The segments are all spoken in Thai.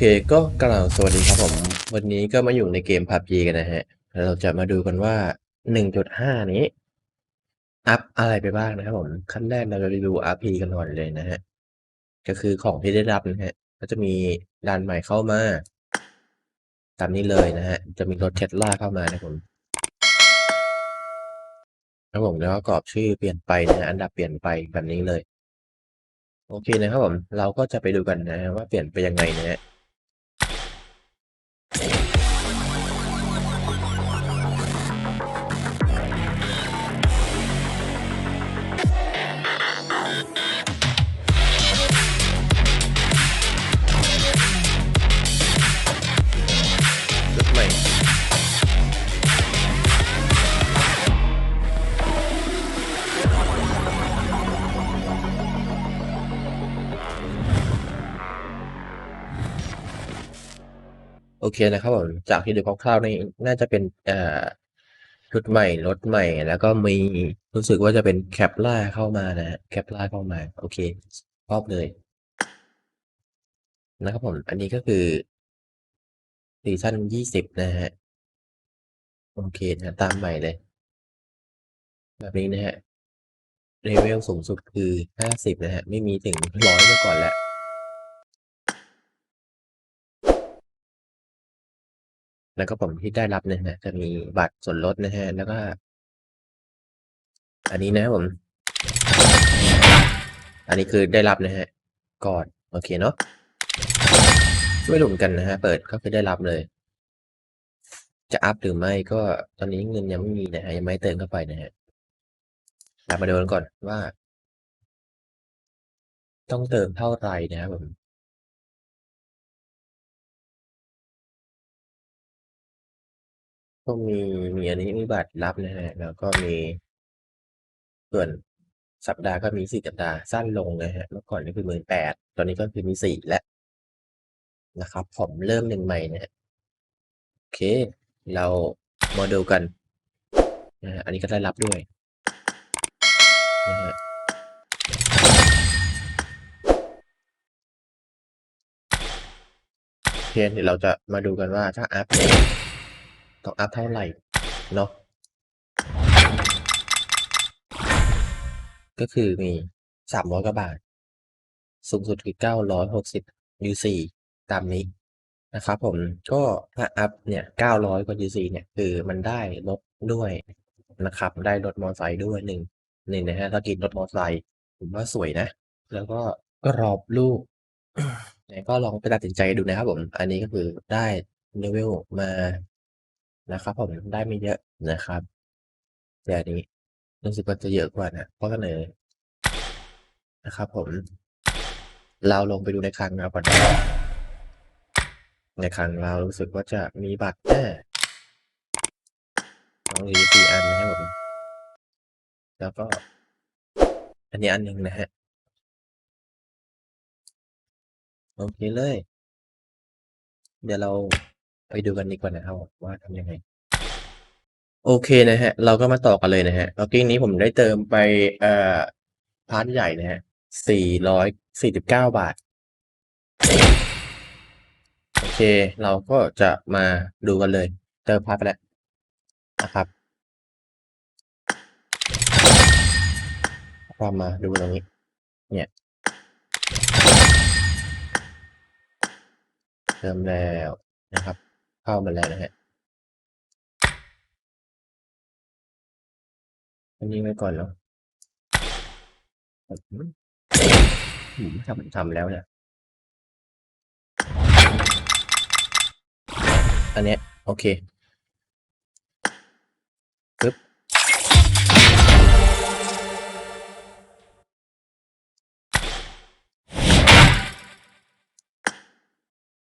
เคก็กล่าวสวัสดีครับผม วันนี้ก็มาอยู่ในเกม PUBG กันนะฮะ เราจะมาดูกันว่า 1.5 นี้ อัปอะไรไปบ้างนะครับผม ขั้นแรกเราจะดู RP กันก่อนเลยนะฮะ ก็คือของที่ได้รับนะฮะ ก็จะมีด่านใหม่เข้ามา ตามนี้เลยนะฮะ จะมีรถเทสลาเข้ามานะผมครับผมแล้วก็กรอบชื่อเปลี่ยนไปนะฮะอันดับเปลี่ยนไปแบบนี้เลยโอเคนะครับผม เราก็จะไปดูกันนะฮะว่าเปลี่ยนไปยังไงนะฮะ เคนะครับผมจากที่ดูคร่าวๆนี่น่าจะเป็นอ่อชุดใหม่รถใหม่ แล้วก็มีรู้สึกว่าจะเป็นแคปล่าเข้ามานะแคปล่าเข้ามา โอเคชอบเลย นะครับผม อันนี้ก็คือซีซั่น20นะฮะ โอเคนะตามใหม่เลย แบบนี้นะฮะเลเวลสูงสุดคือ50นะฮะ ไม่มีถึง100เมื่อก่อนแล้ว แล้วก็ผมที่ได้รับนะฮะจะมีบัตรส่วนลดนะฮะ แล้วก็ อันนี้นะผม อันนี้คือได้รับนะฮะก่อนโอเคเนาะไม่รู้เหมือนกันนะฮะ เปิดก็คือได้รับเลย จะอัพหรือไม่ก็ตอนนี้เงินยังไม่มีนะฮะยังไม่เติมเข้าไปนะฮะเรามาดูกันก่อนว่า ต้องเติมเท่าไหร่นะครับผม ก็มี มีอันนี้มีบัตรรับนะฮะ แล้วก็มี ส่วนสัปดาห์ก็มี4สัปดาห์สั้นลงนะฮะ เมื่อก่อนก็คือ18,000ตอนนี้ก็คือมี4แล้วนะครับ ผมเริ่ม1ใหม่นะครับโอเค เรามาดูกันนะฮะ อันนี้ก็ได้รับด้วยนะฮะโอเคเดี๋ยวเราจะมาดูกันว่าถ้าอัพ ต้องอัพเท่าไหร่เนาะก็คือมี300กว่าบาท สูงสุดคือ960 UC ตามนี้นะครับผมก็ถ้าอัพเนี่ย900กว่า UC เนี่ยคือมันได้รถด้วยนะครับ ได้รถมอไซค์ด้วย1นี่นะฮะถ้ากินรถมอไซค์ผมว่าสวยนะ แล้วก็กรอบรูปยังไงก็ลองไปตัดสินใจดูนะครับผม อันนี้ก็คือได้ level มา นะครับผมได้ไม่เยอะนะครับแต่อันนี้รู้สึกว่าจะเยอะกว่านะข้อเสนอนะครับผม เราลงไปดูในคลังเราก่อนในคลังเรารู้สึกว่าจะมีบัตรอาต้องมี4อันนะครับผมแล้วก็ อันนี้อันหนึ่งนะครับโอเคเลย เดี๋ยวเรา ไปดูกันดีกว่านะครับว่าทำยังไง โอเคนะครับเราก็มาต่อกันเลยนะครับเมื่อกี้นี้ผมได้เติมไปเอ่อพาร์ตใหญ่นะครับ449บาท โอเค เราก็จะมาดูกันเลย เติมพาร์ตไปแล้วนะครับก็มาดูตรงนี้ เนี่ยเติมแล้วนะครับ เข้ามาแล้วนะครับอันนี้ไว้ก่อนเนาะอื้อฮืออืมทำทำแล้วเนี่ย อันเนี้ยโอเคปึ๊บ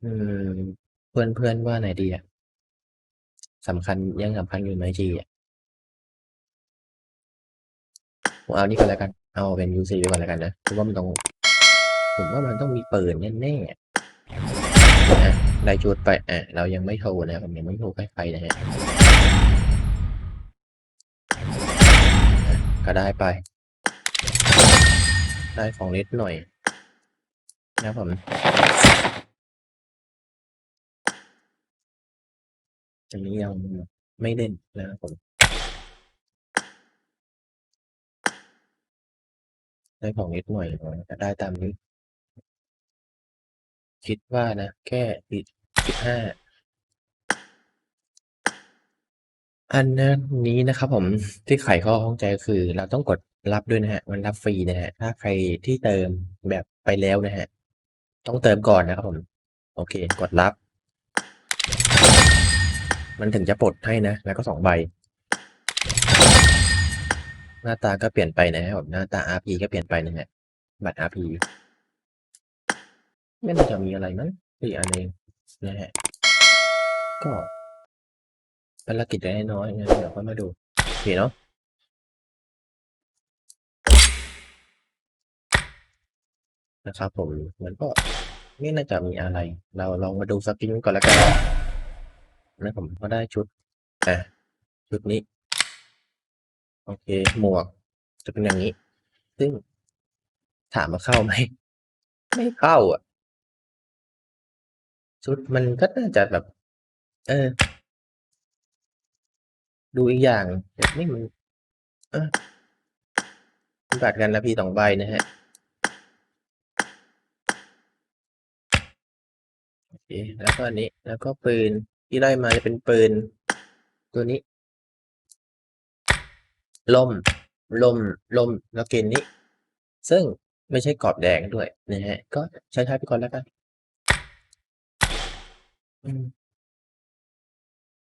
อืม เพื่อนๆว่าไหนดีอะ?สำคัญยังสำคัญอยู่ไหม G อะ?ผมเอานี่ก่อนแล้วกัน เอาเป็น UC ไปก่อนแล้วกันนะเพราะว่ามันต้อง ผมว่ามันต้องมีเปืนแน่ๆอะได้ชุดไปอาเรายังไม่โทรนะผมยังไม่โทรให้ใครนะครับก็ได้ไป ได้ของนิดหน่อยนะผม อันนี้ยังไม่เล่นนะครับผมได้ของนิดหน่อยแต่ได้ตามนี้ คิดว่านะ แค่อีกสิบห้าอันนั้นนี้นะครับผมที่ไขข้อข้องใจคือ เราต้องกดรับด้วยนะฮะ มันรับฟรีนะฮะ ถ้าใครที่เติมแบบไปแล้วนะฮะ ต้องเติมก่อนนะครับผม โอเค กดรับ มันถึงจะปลดให้นะ แล้วก็สองใบ หน้าตาก็เปลี่ยนไปนะครับผมหน้าตา RP ก็เปลี่ยนไปนะฮะบัตร RP ไม่น่าจะมีอะไรมั้งอีกอันเองนะฮะก็ภารกิจเล็กๆน้อยงั้นเดี๋ยวค่อยมาดูโอเคเนาะนะครับผมมันก็ไม่น่าจะมีอะไร เราลองมาดูสกินก่อนแล้วกัน นะผมก็ได้ชุดอะชุดนี้ โอเค หมวกจะเป็นอย่างนี้ ซึ่งถามว่าเข้าไหม ไม่เข้าอะชุดมันก็น่าจะแบบ เออ ดูอีกอย่างแบบนี่มัน เออบัตรกันนะพี่สองใบนะฮะโอเคแล้วก็อันนี้ แล้วก็ปืน ที่ได้มาจะเป็นปืน ตัวนี้ ล่ม ล่ม ล่ม แล้วเกณฑ์นี้ ซึ่งไม่ใช่กรอบแดงด้วยนะฮะ ก็ใช้ๆไปก่อนแล้วกัน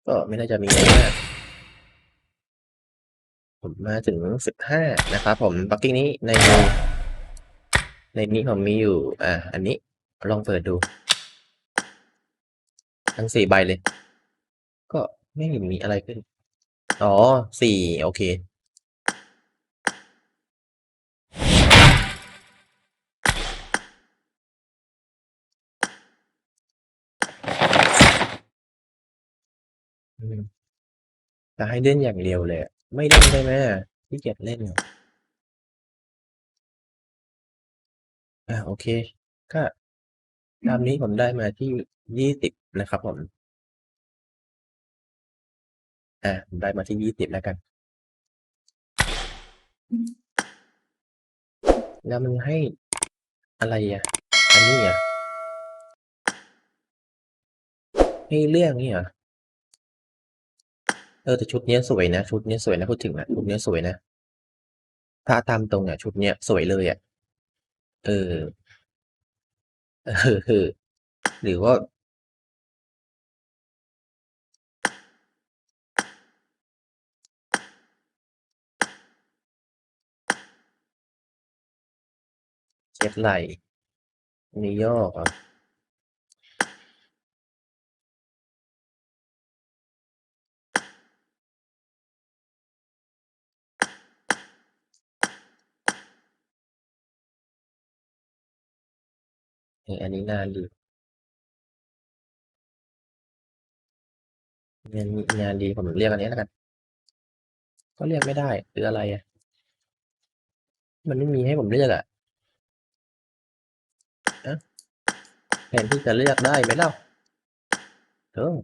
ก็ไม่น่าจะมีอะไรมากผมมาถึง15นะครับผมบักกิ้งนี้ใน ในนี้ผมมีอยู่ อ่า อันนี้ลองเปิดดู ทั้ง4ใบเลย ก็ไม่เห็นมีอะไรขึ้น อ๋อ4โอเค จะให้เล่นอย่างเดียวเลย ไม่เล่นได้ไหมอะขี้เกียจเล่นอะอาโอเค ก็ตามนี้ผมได้มาที่20 นะครับผม อ่าผมได้มาที่20แล้วกัน แล้วมันให้อะไรอะอันนี้เหรอ?ให้เลือกงี้เหรอ?เออแต่ชุดเนี้ยสวยนะ ชุดเนี้ยสวยนะพูดถึงอะชุดเนี้ยสวยนะถ้าตามตรงอะชุดเนี้ยสวยเลยอะ เออ เออ หรือว่า เช็ดไหล่มียอกเหรอ?เอออันนี้นานดีงานงานดีผมเรียกอันนี้แล้วกัน ก็เรียกไม่ได้คืออะไรอะ?มันไม่มีให้ผมเลือกอะ ฮะ แท นที่จะเลือกได้ไหมเล่า?เออ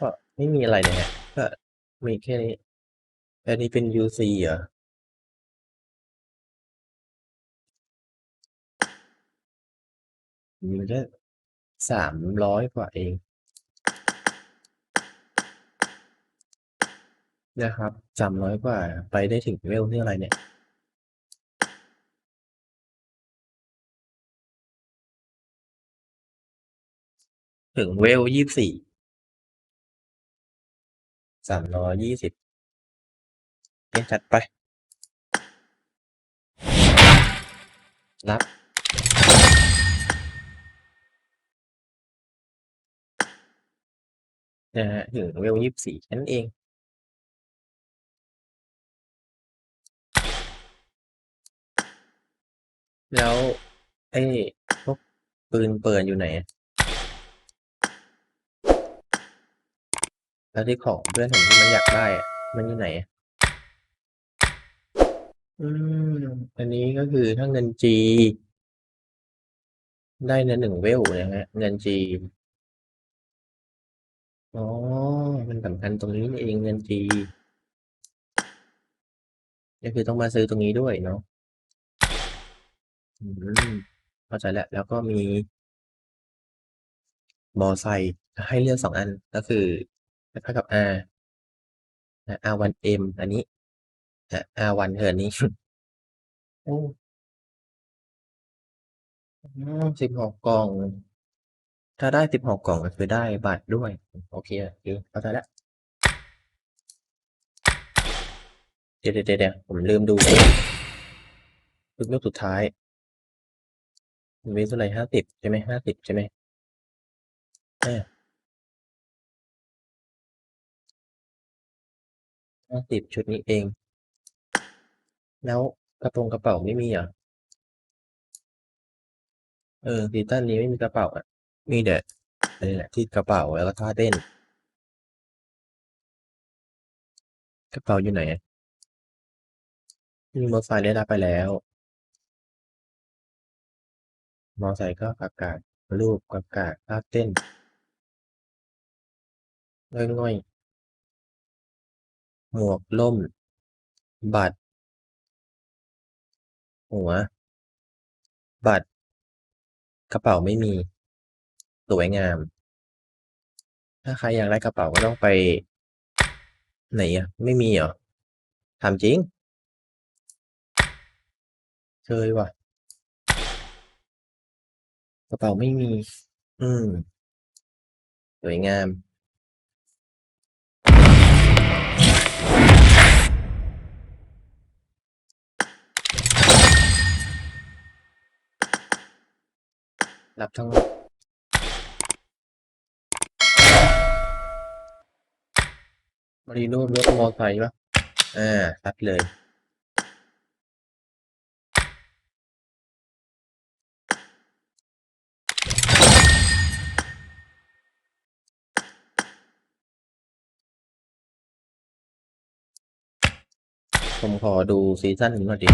ก็ไม่มีอะไรเลยครับก็มีแค่นี้ อันนี้เป็น UC เหรอ?มันแค่300กว่าเอง นะครับจำน้อยกว่า ไปได้ถึงเลเวลที่อะไรเนี่ย ถึงเวลยี่สี่ สามร้อยยี่สิบเนี่ยจัดไป รับ นะฮะถึงเวลยี่สี่นั่นเอง แล้วไอ้พวกปืนเปิ่นอยู่ไหนอะ?แล้วที่ของเพื่อนผมที่มันอยากได้อะมันอยู่ไหนอะ?อืม อันนี้ก็คือถ้าเงิน G ได้ใน1เวลนะครับเงิน G อ๋อ มันสำคัญตรงนี้นี่เองเงิน G ก็คือต้องมาซื้อตรงนี้ด้วยเนาะ อืม เข้าใจแล้ว แล้วก็มี มอไซค์ ให้เลือก 2 อัน ก็คือคล้ากับ R นะ R1M อันนี้อ่า R1 คืออันนี้ โอ้ อ๋อ 16 กล่อง ถ้าได้ 16 กล่อง ก็คือได้บัตรด้วย โอเคโอเคเข้าใจแล้ว เดี๋ยว ๆ ๆ ๆ ผมลืมดูลูกลูกสุดท้าย วฟเท่าไร50ใช่ไหม50ใช่ไหม?อา50ชุดนี้เอง แล้วกระโปรงกระเป๋าไม่มีเหรอ?เออซีซันนี้ไม่มีกระเป๋าอะ มีแต่อันนี้แหละที่กระเป๋าแล้วก็ท่าเต้น กระเป๋าอยู่ไหน?มีมอไซค์ได้รับไปแล้ว มอไซค์ก็ประกากๆรูปกากๆท่าเต้นง่อยๆหมวกร่ม บัตร หัว บัตร กระเป๋าไม่มี สวยงาม ถ้าใครอยากได้กระเป๋าก็ต้องไป ไหนอะไม่มีเหรอ?ถามจริงเชยว่ะ กระเป๋าไม่มี อืม สวยงาม รับทั้งหมดมีรูปรถมอไซค์เปล่า?อาชัดเลย ผมขอดูซีซั่นหน่อยดิ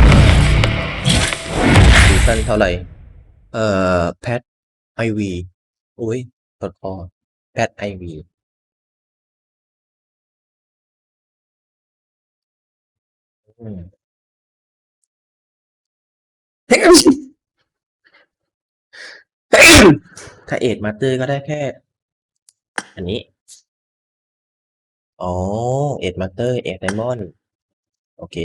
ซีซั่นเท่าไหร่ เอ่อ แพทไอวีอุ้ยถดคอแพทไอวีอืมถ้าเอ็ดมาเตอร์ก็ได้แค่ อันนี้ อ๋อ เอ็ดมาเตอร์ เอ็ดไดมอนด์ โอเค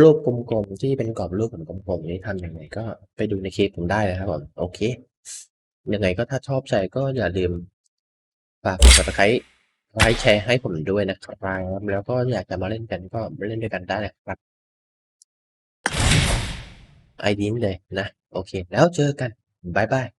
รูปกลมๆที่เป็นกรอบรูปเหมือนกลมๆนี้ทำยังไงก็ไปดูในคลิปผมได้นะครับผมโอเค ยังไงก็ถ้าชอบใจก็อย่าลืมฝากกด Subscribe ไลก์แชร์ให้ผมด้วยนะครับแล้วก็อยากจะมาเล่นกันก็เล่นด้วยกันได้นะครับ ID นี้เลยนะ โอเค แล้วเจอกัน บ๊ายบาย